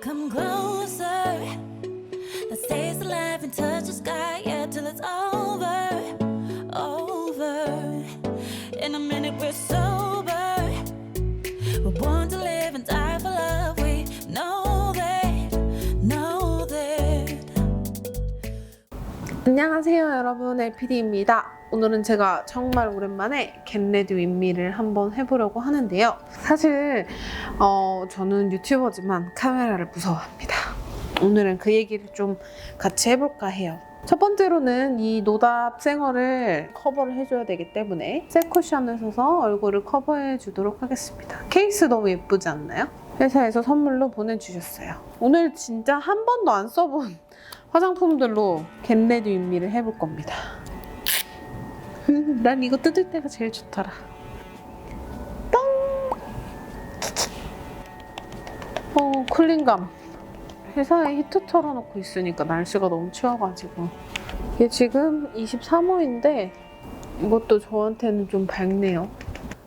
Come closer. Let's taste the life and touch the sky, yeah, till it's over, over. In a minute we're sober. We're born to live and die for love. We know that, know that. 안녕하세요 여러분 LPD입니다 오늘은 제가 정말 오랜만에 겟레디 윈미를 한번 해보려고 하는데요. 사실 어, 저는 유튜버지만 카메라를 무서워합니다. 오늘은 그 얘기를 좀 같이 해볼까 해요. 첫 번째로는 이 노답 생얼을 커버를 해줘야 되기 때문에 색 쿠션을 써서 얼굴을 커버해 주도록 하겠습니다. 케이스 너무 예쁘지 않나요? 회사에서 선물로 보내주셨어요. 오늘 진짜 한 번도 안 써본 화장품들로 겟레디 윈미를 해볼 겁니다. 난 이거 뜯을 때가 제일 좋더라. 똥! 어, 쿨링감. 회사에 히트 틀어놓고 있으니까 날씨가 너무 추워가지고. 이게 지금 23호인데 이것도 저한테는 좀 밝네요.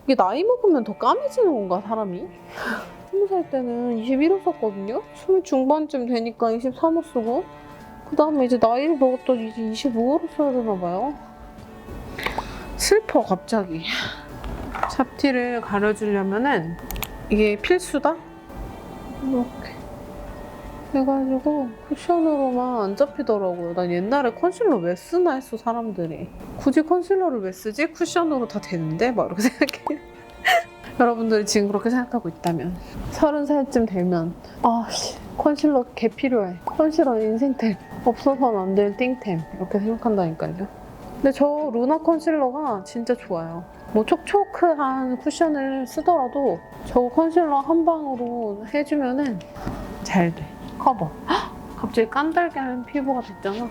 이게 나이 먹으면 더 까매지는 건가, 사람이? 20살 때는 21호 썼거든요? 20 중반쯤 되니까 23호 쓰고 그 다음에 이제 나이를 먹었더니 이제 25호로 써야 되나 봐요. 슬퍼 갑자기. 잡티를 가려주려면은 이게 필수다. 이렇게 해가지고 쿠션으로만 안 잡히더라고요. 난 옛날에 컨실러 왜 쓰나 했어 사람들이. 굳이 컨실러를 왜 쓰지? 쿠션으로 다 되는데 막 이렇게 생각해. 여러분들이 지금 그렇게 생각하고 있다면 서른 살쯤 되면 아씨 컨실러 개 필요해. 컨실러 인생템. 없어서는 안 될 띵템 이렇게 생각한다니까요. 근데 저 루나 컨실러가 진짜 좋아요. 뭐 촉촉한 쿠션을 쓰더라도 저 컨실러 한 방으로 해주면은 잘 돼. 커버. 헉! 갑자기 깐달게 하는 피부가 됐잖아.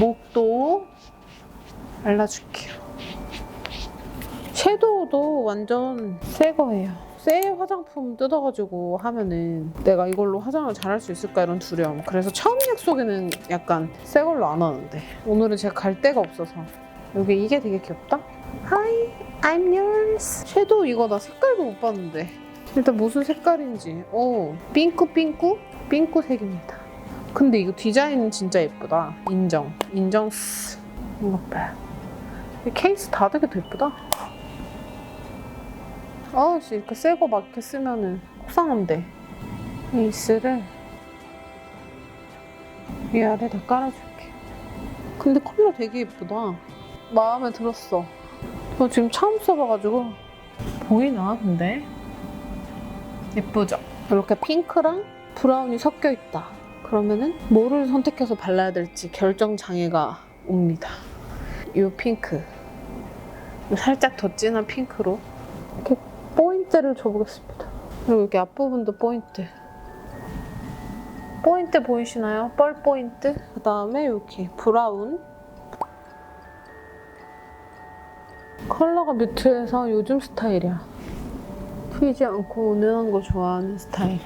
목도 발라줄게요. 섀도우도 완전 새 거예요. 새 화장품 뜯어가지고 하면은 내가 이걸로 화장을 잘할 수 있을까 이런 두려움. 그래서 처음 약속에는 약간 새 걸로 안 하는데 오늘은 제가 갈 데가 없어서 여기 이게 되게 귀엽다. Hi, I'm yours. 섀도우 이거 나 색깔도 못 봤는데 일단 무슨 색깔인지. 오, 핑크 핑크 핑크 색입니다. 근데 이거 디자인 진짜 예쁘다. 인정. 인정. 이거 봐. 이 케이스 다 되게 더 예쁘다. 아씨 이렇게 새거 막 이렇게 쓰면은 속상한데. 베이스를 위아래 다 깔아줄게. 근데 컬러 되게 예쁘다. 마음에 들었어. 저 지금 처음 써봐가지고. 보이나 근데? 예쁘죠? 이렇게 핑크랑 브라운이 섞여 있다. 그러면은 뭐를 선택해서 발라야 될지 결정 장애가 옵니다. 이 핑크. 살짝 더 진한 핑크로. 이렇게 포인트를 줘보겠습니다. 그리고 여기 앞부분도 포인트. 포인트 보이시나요? 뻘 포인트. 그 다음에 이렇게 브라운. 컬러가 뮤트해서 요즘 스타일이야. 튀지 않고 은은한 거 좋아하는 스타일.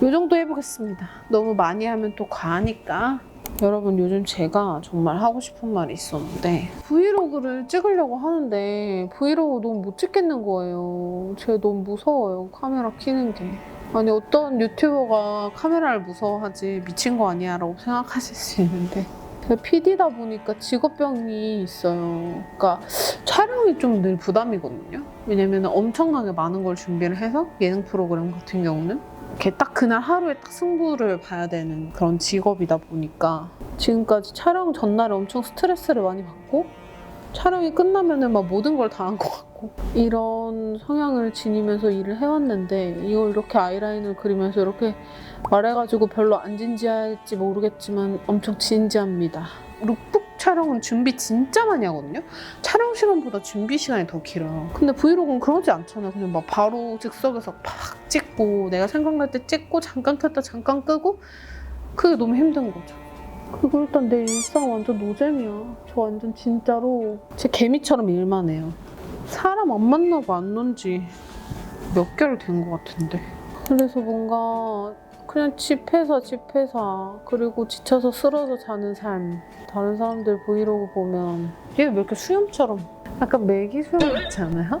이 정도 해보겠습니다. 너무 많이 하면 또 과하니까. 여러분 요즘 제가 정말 하고 싶은 말이 있었는데 브이로그를 찍으려고 하는데 브이로그 너무 못 찍겠는 거예요. 제가 너무 무서워요. 카메라 켜는 게. 아니 어떤 유튜버가 카메라를 무서워하지 미친 거 아니야 라고 생각하실 수 있는데 제가 PD다 보니까 직업병이 있어요. 그러니까 촬영이 좀 늘 부담이거든요. 왜냐면 엄청나게 많은 걸 준비를 해서 예능 프로그램 같은 경우는 이렇게 딱 그날 하루에 딱 승부를 봐야 되는 그런 직업이다 보니까 지금까지 촬영 전날에 엄청 스트레스를 많이 받고 촬영이 끝나면은 막 모든 걸 다 한 것 같고 이런 성향을 지니면서 일을 해왔는데 이걸 이렇게 아이라인을 그리면서 이렇게 말해가지고 별로 안 진지할지 모르겠지만 엄청 진지합니다. 룩북 촬영은 준비 진짜 많이 하거든요. 촬영 시간보다 준비 시간이 더 길어요. 근데 브이로그는 그러지 않잖아요. 그냥 막 바로 즉석에서 팍 찍고 내가 생각날 때 찍고 잠깐 켰다 잠깐 끄고 그게 너무 힘든 거죠. 그리고 일단 내 일상 완전 노잼이야. 저 완전 진짜로 제 개미처럼 일만 해요. 사람 안 만나고 안 논지 몇 개월 된 것 같은데. 그래서 뭔가 그냥 집회사 집회사 그리고 지쳐서 쓰러져 자는 삶 다른 사람들 브이로그 보면 얘왜 이렇게 수염처럼 약간 메기 수염 같지 않아요?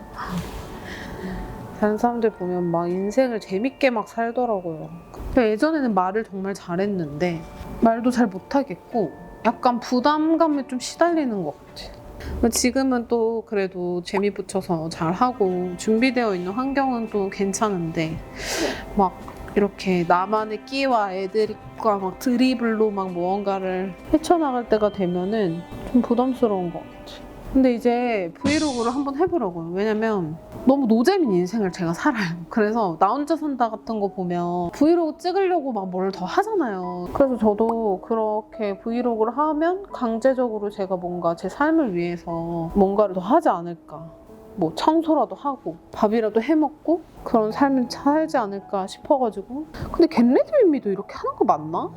다른 사람들 보면 막 인생을 재밌게 막 살더라고요. 예전에는 말을 정말 잘했는데 말도 잘 못하겠고 약간 부담감에 좀 시달리는 것 같아. 지금은 또 그래도 재미 붙여서 잘하고 준비되어 있는 환경은 또 괜찮은데 막 이렇게 나만의 끼와 애들과 막 드리블로 막 무언가를 헤쳐나갈 때가 되면은 좀 부담스러운 것 같아. 근데 이제 브이로그를 한번 해보려고요. 왜냐면 너무 노잼인 인생을 제가 살아요. 그래서 나 혼자 산다 같은 거 보면 브이로그 찍으려고 막 뭘 더 하잖아요. 그래서 저도 그렇게 브이로그를 하면 강제적으로 제가 뭔가 제 삶을 위해서 뭔가를 더 하지 않을까. 뭐 청소라도 하고 밥이라도 해 먹고 그런 삶을 살지 않을까 싶어가지고 근데 겟레드민미도 이렇게 하는 거 맞나?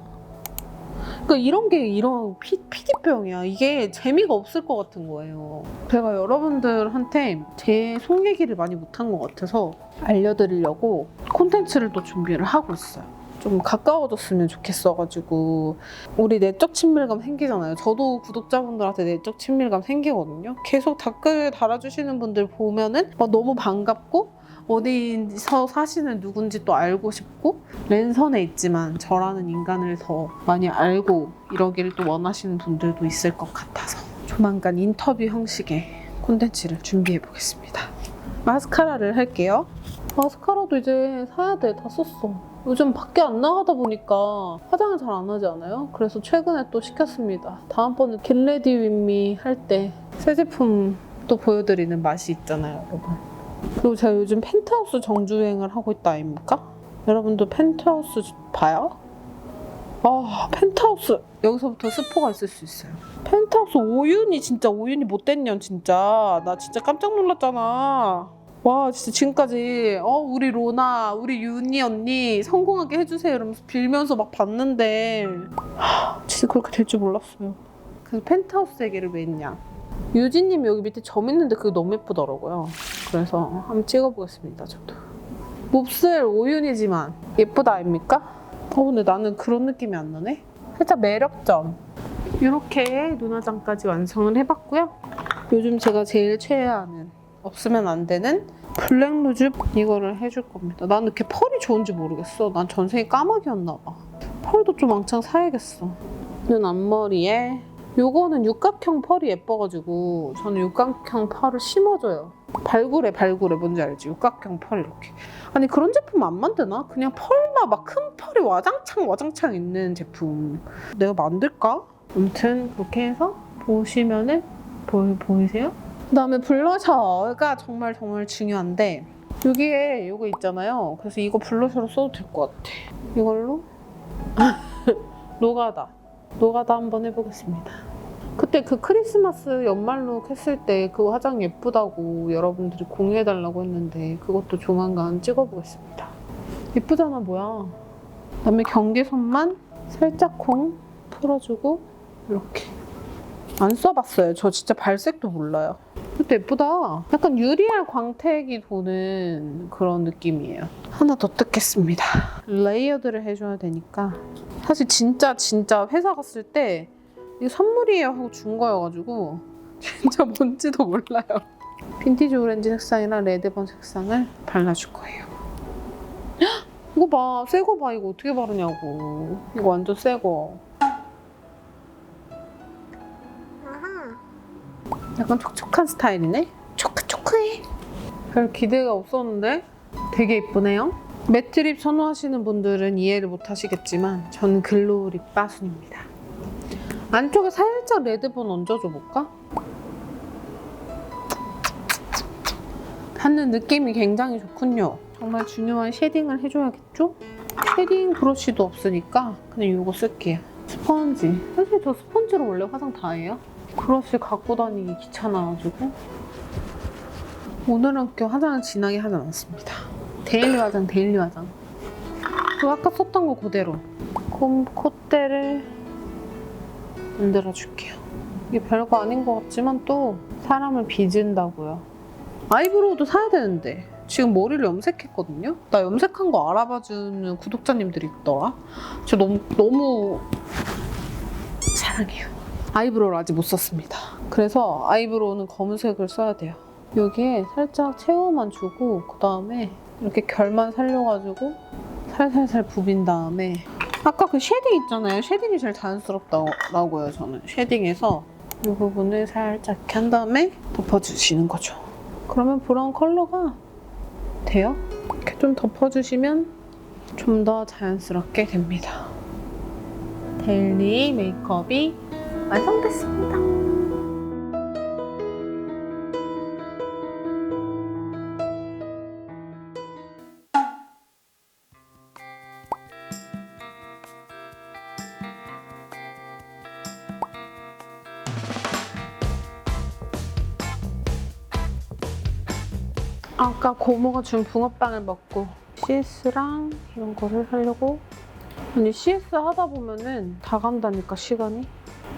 그러니까 이런 게 이런 피, 피디병이야. 이게 재미가 없을 것 같은 거예요. 제가 여러분들한테 제 속 얘기를 많이 못한 것 같아서 알려드리려고 콘텐츠를 또 준비를 하고 있어요. 좀 가까워졌으면 좋겠어가지고 우리 내적 친밀감 생기잖아요. 저도 구독자분들한테 내적 친밀감 생기거든요. 계속 댓글 달아주시는 분들 보면은 막 너무 반갑고 어디서 사시는 누군지 또 알고 싶고 랜선에 있지만 저라는 인간을 더 많이 알고 이러기를 또 원하시는 분들도 있을 것 같아서 조만간 인터뷰 형식의 콘텐츠를 준비해 보겠습니다. 마스카라를 할게요. 마스카라도 이제 사야 돼. 다 썼어. 요즘 밖에 안 나가다 보니까 화장을 잘 안 하지 않아요? 그래서 최근에 또 시켰습니다. 다음번에 겟레디 윈미 할 때 새 제품 또 보여드리는 맛이 있잖아요, 여러분. 그리고 제가 요즘 펜트하우스 정주행을 하고 있다 아닙니까? 여러분도 펜트하우스 봐요? 아 펜트하우스 여기서부터 스포가 있을 수 있어요. 펜트하우스 오윤이 진짜 오윤이 못된 년 진짜 나 진짜 깜짝 놀랐잖아. 와 진짜 지금까지 어 우리 로나 우리 윤이 언니 성공하게 해주세요 이러면서 빌면서 막 봤는데 하, 진짜 그렇게 될 줄 몰랐어요. 그래서 펜트하우스 얘기를 왜 했냐? 유진님 여기 밑에 점 있는데 그게 너무 예쁘더라고요. 그래서 한번 찍어보겠습니다. 저도 몹쓸 오윤이지만 예쁘다 아닙니까? 어 근데 나는 그런 느낌이 안 나네. 살짝 매력점. 이렇게 눈화장까지 완성을 해봤고요. 요즘 제가 제일 최애하는 없으면 안 되는 블랙 루즈 이거를 해줄 겁니다. 난 이렇게 펄이 좋은지 모르겠어. 난 전생에 까마귀였나 봐. 펄도 좀 왕창 사야겠어. 눈 앞머리에 요거는 육각형 펄이 예뻐가지고 저는 육각형 펄을 심어줘요. 발굴에 발굴에 뭔지 알지? 육각형 펄 이렇게. 아니 그런 제품 안 만드나? 그냥 펄만 막 큰 펄이 와장창 와장창 있는 제품. 내가 만들까? 아무튼 그렇게 해서 보시면은 보, 보이세요? 그 다음에 블러셔가 정말 정말 중요한데 여기에 이거 있잖아요. 그래서 이거 블러셔로 써도 될 것 같아. 이걸로 노가다. 노가다 한번 해보겠습니다. 그때 그 크리스마스 연말룩 했을 때 그 화장 예쁘다고 여러분들이 공유해달라고 했는데 그것도 조만간 찍어보겠습니다. 예쁘잖아 뭐야. 그다음에 경계선만 살짝 콩 풀어주고 이렇게. 안 써봤어요. 저 진짜 발색도 몰라요. 그것도 예쁘다. 약간 유리알 광택이 도는 그런 느낌이에요. 하나 더 뜯겠습니다. 레이어드를 해줘야 되니까. 사실 진짜 진짜 회사 갔을 때 이거 선물이에요 하고 준 거여가지고 진짜 뭔지도 몰라요. 빈티지 오렌지 색상이랑 레드번 색상을 발라줄 거예요. 헉! 이거 봐, 새 거 봐. 이거 어떻게 바르냐고. 이거 완전 새 거. 약간 촉촉한 스타일이네. 초크초크해. 별 기대가 없었는데 되게 예쁘네요. 매트 립 선호하시는 분들은 이해를 못 하시겠지만 저는 글로우 립 빠순입니다. 안쪽에 살짝 레드본 얹어줘 볼까? 하는 느낌이 굉장히 좋군요. 정말 중요한 쉐딩을 해줘야겠죠? 쉐딩 브러쉬도 없으니까 그냥 이거 쓸게요. 스펀지. 사실 저 스펀지로 원래 화장 다 해요. 브러쉬 갖고 다니기 귀찮아가지고 오늘은 그 화장을 진하게 하지 않았습니다. 데일리 화장, 데일리 화장. 그 아까 썼던 거 그대로. 곰 콧대를 만들어 줄게요. 이게 별거 아닌 것 같지만 또 사람을 빚은다고요. 아이브로우도 사야 되는데 지금 머리를 염색했거든요. 나 염색한 거 알아봐주는 구독자님들이 있더라. 저 너무 너무 사랑해요. 아이브로우를 아직 못 썼습니다. 그래서 아이브로우는 검은색을 써야 돼요. 여기에 살짝 채워만 주고 그 다음에 이렇게 결만 살려가지고 살살살 부빈 다음에 아까 그 쉐딩 있잖아요. 쉐딩이 제일 자연스럽다고요. 저는 쉐딩에서 이 부분을 살짝 이렇게 한 다음에 덮어주시는 거죠. 그러면 브라운 컬러가 돼요. 이렇게 좀 덮어주시면 좀 더 자연스럽게 됩니다. 데일리 메이크업이 완성됐습니다. 아까 고모가 준 붕어빵을 먹고 CS랑 이런 거를 하려고 아니 CS 하다 보면은 다 간다니까 시간이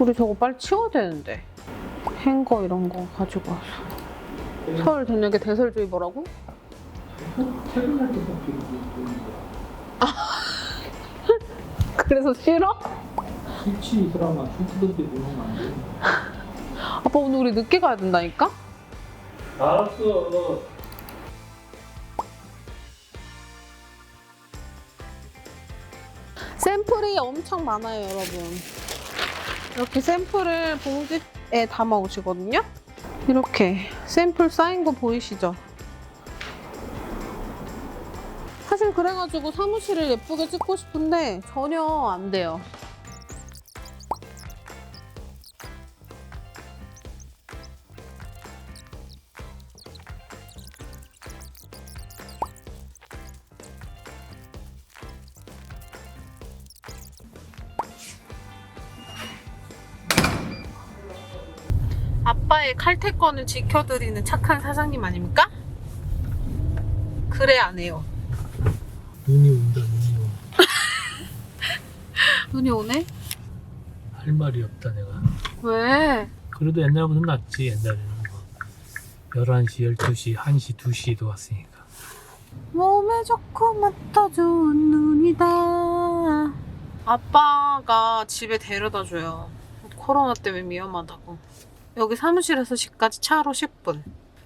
우리 저거 빨리 치워야 되는데 행거 이런 거 가지고 와서 서울 전역에 대설주의 뭐라고? 퇴근할 못 그래서 싫어? 사람아 춤추던 때 보면 안 돼. 아빠 오늘 우리 늦게 가야 된다니까? 알았어. 샘플이 엄청 많아요 여러분 이렇게 샘플을 봉지에 담아 오시거든요 이렇게 샘플 쌓인 거 보이시죠? 사실 그래가지고 사무실을 예쁘게 찍고 싶은데 전혀 안 돼요 아빠의 칼퇴권을 지켜드리는 착한 사장님 아닙니까? 그래 안 해요 눈이 온다 눈이 와. 눈이 오네? 할 말이 없다 내가. 왜? 그래도 옛날보다 낫지 옛날에는 뭐 11시, 12시, 1시, 2시도 왔으니까. 몸에 좋고 맛도 좋은 눈이다. 아빠가 집에 데려다 줘요. 코로나 때문에 위험하다고. 여기 사무실에서 집까지 차로 10분.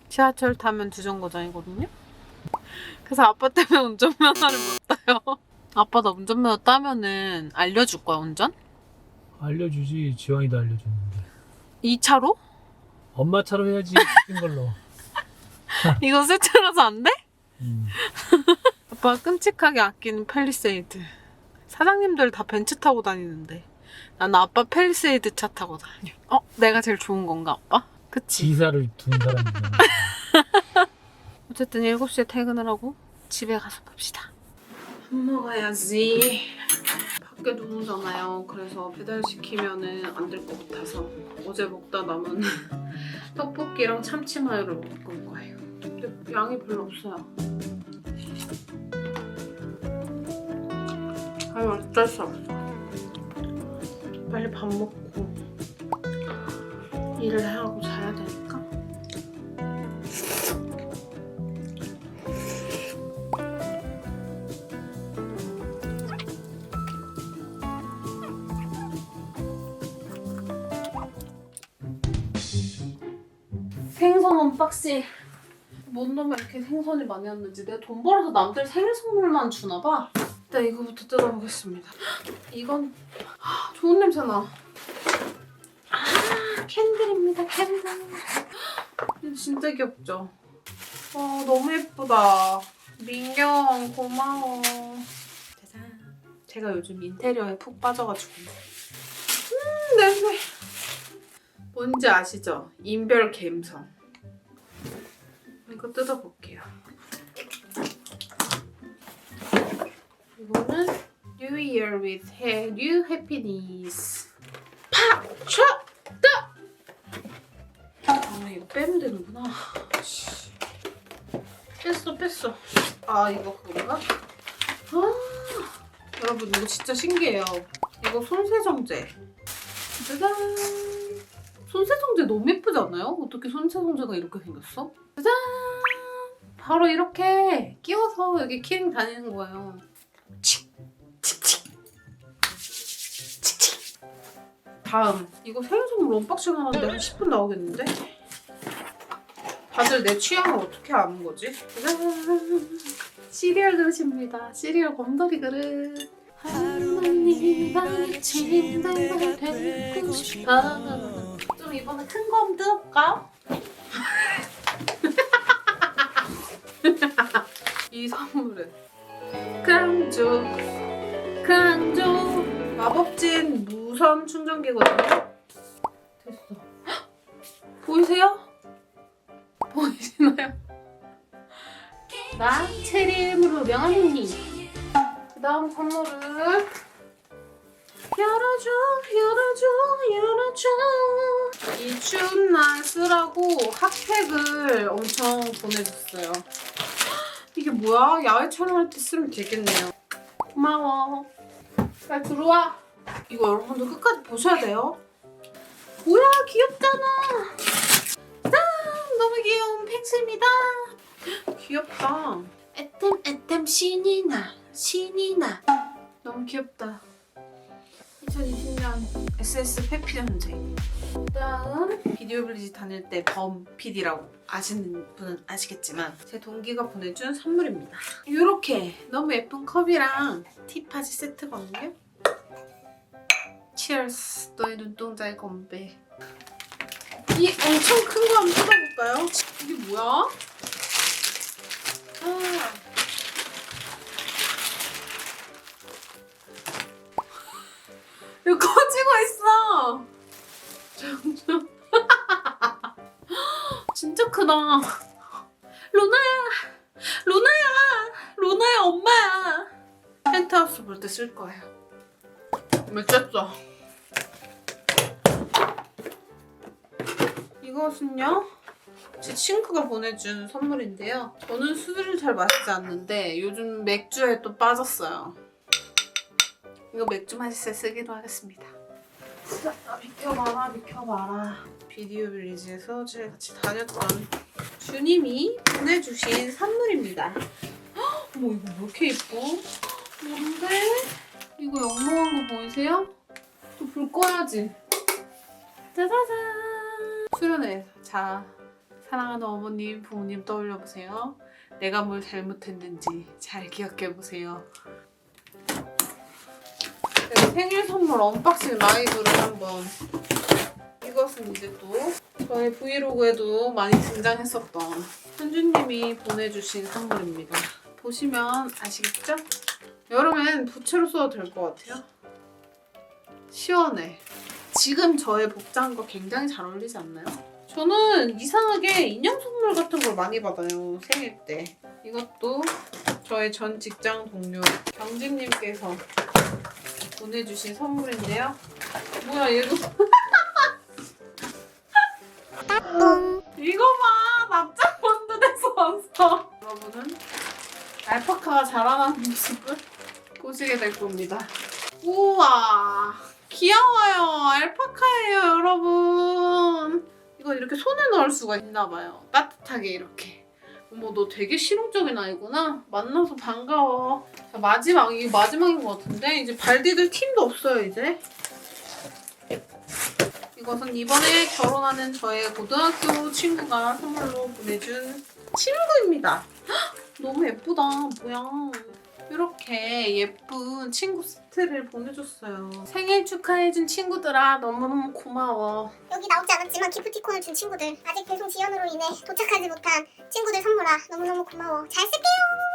지하철 타면 두 정거장이거든요. 그래서 아빠 때문에 운전면허를 못 따요. 아빠 나 운전면허 따면은 알려줄 거야 운전? 알려주지 지왕이도 알려줬는데. 2차로? 엄마처럼 해야지 큰 걸로. 이거 세차라서 안 돼? 음. 아빠가 끔찍하게 아끼는 팰리세이드. 사장님들 다 벤츠 타고 다니는데. 나는 아빠 팰리세이드 차 타고 다녀. 어? 내가 제일 좋은 건가, 아빠? 그치? 지사를 둔 사람이잖아. 어쨌든 7시에 퇴근을 하고 집에 가서 봅시다. 밥 먹어야지. 밖에 눈 오잖아요. 그래서 배달시키면은 안 될 것 같아서 어제 먹다 남은 떡볶이랑 참치마요를 먹을 거예요. 근데 양이 별로 없어요. 아유 어쩔 수 없어. 빨리 밥 먹고 일을 하고 자야 되니까. 생선 언박싱. 뭔 놈에 이렇게 생선이 많이 왔는지 내가 돈 벌어서 남들 생일 선물만 주나 봐. 일단 이거부터 뜯어보겠습니다. 이건 아, 좋은 냄새 나. 아 캔들입니다 캔들. 진짜 귀엽죠? 와 너무 예쁘다. 민경 고마워. 짜잔. 제가 요즘 인테리어에 푹 빠져가지고. 음 냄새. 뭔지 아시죠? 인별 갬성. 이거 뜯어볼게요. 이거는 New Year with Hair, New Happiness. 팍! 촥! 따! 아, 이거 빼면 되는구나. 씨. 뺐어, 뺐어. 아, 이거 그건가? 아, 여러분, 이거 진짜 신기해요. 이거 손세정제. 짜잔! 손세정제 너무 예쁘지 않아요? 어떻게 손세정제가 이렇게 생겼어? 짜잔! 바로 이렇게 끼워서 여기 키링 다니는 거예요. 다음 이거 생선물 언박싱 하는데 한 10분 나오겠는데? 다들 내 취향을 어떻게 아는 거지? 짜잔. 시리얼 그릇입니다. 시리얼 곰돌이 그릇. 할머니가 침대가 되고 싶다. 좀 이번에 큰 거 한번 뜯어볼까요? 이 선물은 크랑조 크랑조 마법진 무선 충전기거든요. 됐어. 보이세요? 보이시나요? 나 체리엠으로 명함니. 그 다음 선물은 열어줘, 열어줘, 열어줘. 이 추운 날 쓰라고 핫팩을 엄청 보내줬어요. 이게 뭐야? 야외 촬영할 때 쓰면 되겠네요. 고마워. 잘 들어와. 이거 여러분도 끝까지 보셔야 돼요. 뭐야, 귀엽잖아. 짠! 너무 귀여운 팩스입니다. 귀엽다. 애템 애템 신이 나 신이 나. 너무 귀엽다. 2020년 SS 페피 전쟁. 다음 비디오 블리지 다닐 때 범 PD라고 아시는 분은 아시겠지만 제 동기가 보내준 선물입니다. 이렇게 너무 예쁜 컵이랑 티파지 세트거든요. 치얼스 너의 눈동자의 건배. 이 엄청 큰 거 한번 뜯어볼까요? 이게 뭐야? 크다. 로나야, 로나야, 로나야 엄마야. 펜트하우스 볼 때 쓸 거예요. 미쳤어. 이것은요? 제 친구가 보내준 선물인데요. 저는 술을 잘 마시지 않는데 요즘 맥주에 또 빠졌어요. 이거 맥주 마실 때 쓰기로 하겠습니다. 아, 비켜봐라, 비켜봐라. 비디오 빌리지에서 제가 같이 다녔던 주님이 보내주신 선물입니다. 헉, 어머, 이거 왜 이렇게 예뻐? 뭔데? 이거 영롱한 거 보이세요? 또 불 꺼야지. 짜자잔. 수련회. 자, 사랑하는 어머님, 부모님 떠올려 보세요. 내가 뭘 잘못했는지 잘 기억해 보세요. 생일 선물 언박싱 라이브를 한번. 이것은 이제 또 저의 브이로그에도 많이 등장했었던 현주님이 보내주신 선물입니다. 보시면 아시겠죠? 여름엔 부채로 써도 될 것 같아요. 시원해. 지금 저의 복장과 굉장히 잘 어울리지 않나요? 저는 이상하게 인형 선물 같은 걸 많이 받아요 생일 때 이것도 저의 전 직장 동료 경진님께서 보내주신 선물인데요. 뭐야 얘도. 이거 봐. 납작 본드에서 왔어. 여러분은 알파카가 자라나는 모습을 보시게 될 겁니다. 우와 귀여워요. 알파카예요 여러분. 이거 이렇게 손에 넣을 수가 있나 봐요. 따뜻하게 이렇게. 어머 너 되게 실용적인 아이구나. 만나서 반가워. 자, 마지막 이게 마지막인 것 같은데 이제 발 디딜 틈도 없어요 이제. 이것은 이번에 결혼하는 저의 고등학교 친구가 선물로 보내준 친구입니다. 헉, 너무 예쁘다. 뭐야. 이렇게 예쁜 친구 세트를 보내줬어요. 생일 축하해준 친구들아 너무너무 고마워. 여기 나오지 않았지만 기프티콘을 준 친구들 아직 배송 지연으로 인해 도착하지 못한 친구들 선물아 너무너무 고마워 잘 쓸게요